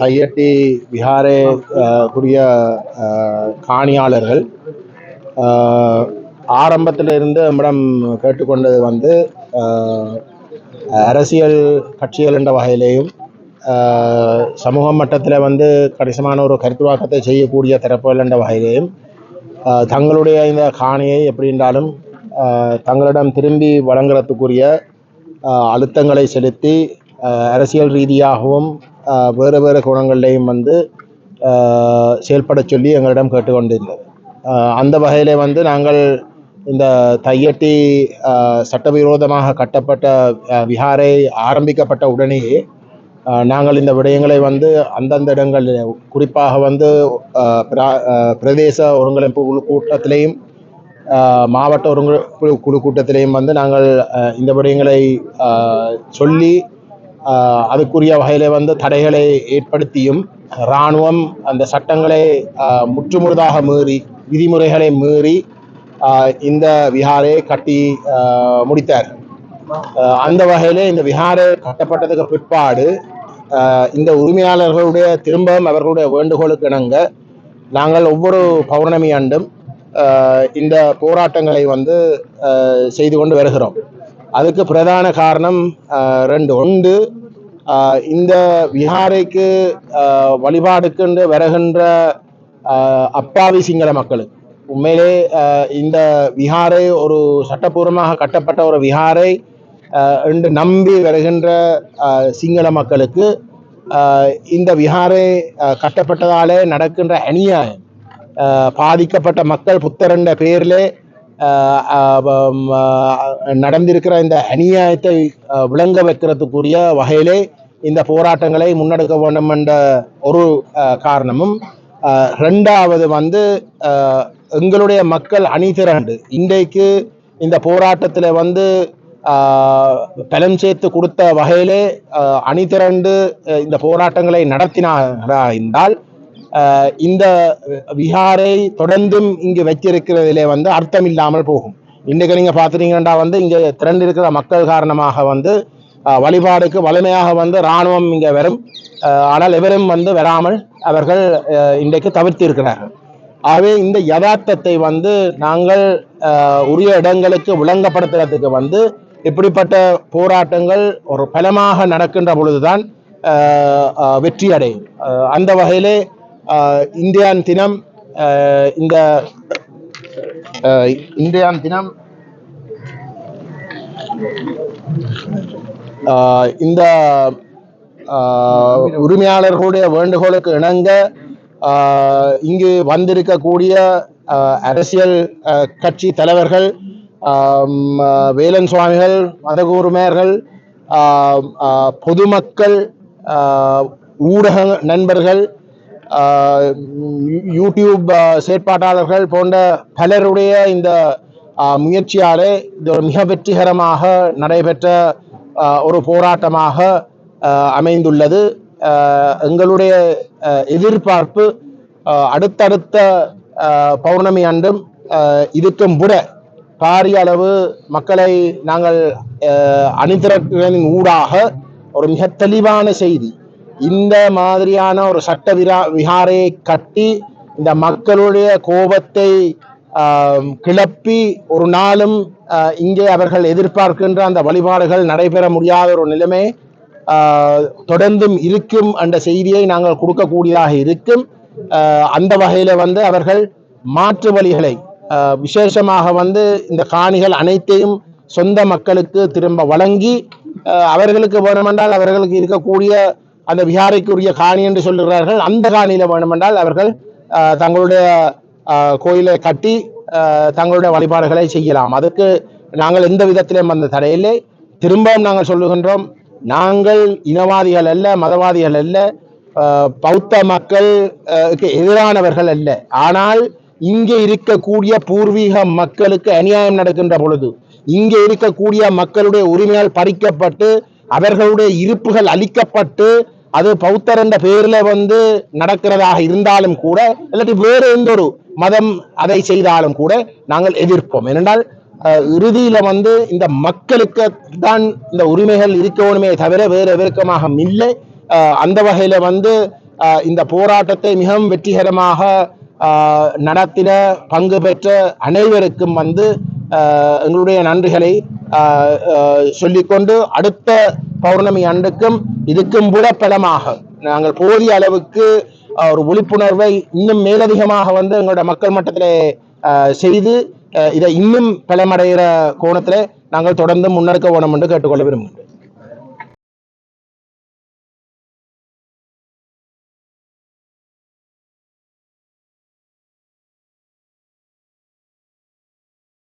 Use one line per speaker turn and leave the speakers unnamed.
தையட்டி விஹாரே கூடிய காணியாளர்கள். ஆரம்பத்தில் இருந்து நம்மிடம் கேட்டுக்கொண்டது வந்து அரசியல் கட்சிகள் என்ற வகையிலேயும் சமூக மட்டத்தில் வந்து கணிசமான ஒரு கருத்துவாக்கத்தை செய்யக்கூடிய தரப்புகள் என்ற வகையிலேயும் தங்களுடைய இந்த காணியை எப்படி என்றாலும் தங்களிடம் திரும்பி வழங்குறதுக்குரிய அழுத்தங்களை செலுத்தி அரசியல் ரீதியாகவும் வேறு வேறு குணங்கள்லையும் வந்து செயல்பட சொல்லி எங்களிடம் கேட்டுக்கொண்டிருந்தது. அந்த வகையிலே வந்து நாங்கள் இந்த தையட்டி சட்டவிரோதமாக கட்டப்பட்ட விஹாரை ஆரம்பிக்கப்பட்ட உடனேயே நாங்கள் இந்த விடயங்களை வந்து அந்தந்த இடங்களில் குறிப்பாக வந்து பிரா- பிரதேச ஒருங்கிணைப்பு குழு கூட்டத்திலையும் மாவட்ட ஒருங்கிணைப்பு குழு கூட்டத்திலையும் வந்து நாங்கள் இந்த விடயங்களை சொல்லி அதுக்குரிய வகையில் வந்து தடைகளை ஏற்படுத்தியும் இராணுவம் அந்த சட்டங்களை அஹ், முற்றுமுழுதாக மீறி விதிமுறைகளை மீறி இந்த விஹாரை கட்டி முடித்தார். அந்த வகையில் இந்த விஹாரை கட்டப்பட்டதுக்கு பிற்பாடு இந்த உரிமையாளர்களுடைய திரும்பவும் அவர்களுடைய வேண்டுகோளுக்கு இணங்க நாங்கள் ஒவ்வொரு பௌர்ணமி ஆண்டும் இந்த போராட்டங்களை வந்து செய்து கொண்டு வருகிறோம். அதுக்கு பிரதான காரணம் ரெண்டு. ஒன்று இந்த விஹாரைக்கு அஹ், வழிபாடுக்கென்று வருகின்ற அப்பாவி சிங்கள மக்களுக்கு உண்மையிலே இந்த விஹாரை ஒரு சட்டப்பூர்வமாக கட்டப்பட்ட ஒரு விஹாரை என்று நம்பி வருகின்ற சிங்கள மக்களுக்கு இந்த விஹாரை கட்டப்பட்டதாலே நடக்கின்ற அநியாயம். பாதிக்கப்பட்ட மக்கள் புத்தரண்ட பேரிலே நடந்திருக்கிற இந்த அநியாயத்தை விளங்க வைக்கிறதுக்குரிய வகையிலே இந்த போராட்டங்களை முன்னெடுக்க வேண்டும் என்ற ஒரு காரணமும் ரெண்டாவது வந்து எங்களுடைய மக்கள் அணிதிரண்டு. இன்றைக்கு இந்த போராட்டத்தில் வந்து பலம் சேர்த்து கொடுத்த வகையிலே அணிதிரண்டு அணி இந்த போராட்டங்களை நடத்தினாரா என்றால் இந்த விஹாரை தொடர்ந்தும் இங்கு வச்சிருக்கிறதிலே வந்து அர்த்தம் இல்லாமல் போகும். இன்றைக்கு நீங்கள் பார்த்துட்டீங்கன்னா வந்து இங்கே திரண்டு இருக்கிற மக்கள் காரணமாக வந்து வழிபாடுக்கு வலிமையாக வந்து இராணுவம் இங்கே வரும். ஆனால் எவரும் வந்து வராமல் அவர்கள் இன்றைக்கு தவிர்த்து இருக்கிறார்கள் ஆகவே இந்த யதார்த்தத்தை வந்து நாங்கள் உரிய இடங்களுக்கு விளங்கப்படுத்துறதுக்கு வந்து இப்படிப்பட்ட போராட்டங்கள் ஒரு பலமாக நடக்கின்ற பொழுதுதான் வெற்றி அடையும் அந்த வகையிலே இந்தியான் தினம் ஆஹ், இந்த இந்தியான் தினம் ஆஹ், இந்த ஆஹ், உரிமையாளர்களுடைய வேண்டுகோளுக்கு இணங்க இங்கு வந்திருக்கக்கூடிய அரசியல் கட்சி தலைவர்கள் வேலன் சுவாமிகள் மதகுருமையர்கள் பொதுமக்கள் ஊடக நண்பர்கள் யூடியூப் செயற்பாட்டாளர்கள் போன்ற பலருடைய இந்த முயற்சியாலே இது ஒரு மிக வெற்றிகரமாக நடைபெற்ற ஒரு போராட்டமாக அமைந்துள்ளது எங்களுடைய எதிர்பார்ப்பு அடுத்தடுத்த பௌர்ணமி அன்றும் இதுக்கும் விட பாரிய அளவு மக்களை நாங்கள் ஆஹ், ஊடாக ஒரு மிக தெளிவான செய்தி இந்த மாதிரியான ஒரு சட்ட விரா விகாரையை கட்டி இந்த மக்களுடைய கோபத்தை கிளப்பி ஒரு நாளும் இங்கே அவர்கள் எதிர்பார்க்கின்ற அந்த வழிபாடுகள் நடைபெற முடியாத ஒரு நிலைமை தொடர்ந்தும் இருக்கும் என்ற செய்தியை நாங்கள் கொடுக்கக்கூடியதாக இருக்கும். அந்த வகையில் வந்து அவர்கள் மாற்று வழிகளை விசேஷமாக வந்து இந்த காணிகள் அனைத்தையும் சொந்த மக்களுக்கு திரும்ப வழங்கி அவர்களுக்கு வேணுமென்றால் அவர்களுக்கு இருக்கக்கூடிய அந்த விஹாரைக்குரிய காணி என்று சொல்கிறார்கள் அந்த காணியில் வேணுமென்றால் அவர்கள் தங்களுடைய கோயிலை கட்டி தங்களுடைய வழிபாடுகளை செய்யலாம். அதற்கு நாங்கள் எந்த விதத்திலும் அந்த தடையில்லை. திரும்பவும் நாங்கள் சொல்லுகின்றோம் நாங்கள் இனவாதிகள் அல்ல மதவாதிகள் அல்ல பௌத்த மக்களுக்கு எதிரானவர்கள் அல்ல. ஆனால் இங்கே இருக்கக்கூடிய பூர்வீக மக்களுக்கு அநியாயம் நடக்கின்ற பொழுது இங்கே இருக்கக்கூடிய மக்களுடைய உரிமையால் பறிக்கப்பட்டு அவர்களுடைய இருப்புகள் அளிக்கப்பட்டு அது பௌத்தர் என்ற பெயரில் வந்து நடக்கிறதாக இருந்தாலும் கூட இல்லாட்டி வேறு எந்த ஒரு மதம் அதை செய்தாலும் கூட நாங்கள் எதிர்ப்போம். ஏனென்றால் இறுதியில் இறுதியில வந்து இந்த மக்களுக்கு தான் இந்த உரிமைகள் இருக்கணுமே தவிர வேறு விருக்கமாக இல்லை. அந்த வகையில வந்து இந்த போராட்டத்தை மிகவும் வெற்றிகரமாக நடத்தின பங்கு பெற்ற அனைவருக்கும் வந்து எங்களுடைய நன்றிகளை சொல்லிக்கொண்டு அடுத்த பௌர்ணமி அன்றுக்கும் இதுக்கும் கூட பலமாக. நாங்கள் போதிய அளவுக்கு ஒரு விழிப்புணர்வை இன்னும் மேலதிகமாக வந்து எங்களோட மக்கள் மட்டத்திலே செய்து இதை இன்னும் பலமடைகிற கோணத்திலே நாங்கள் தொடர்ந்து முன்னெடுக்க வேணும் என்று கேட்டுக்கொள்ள விரும்புகிறேன்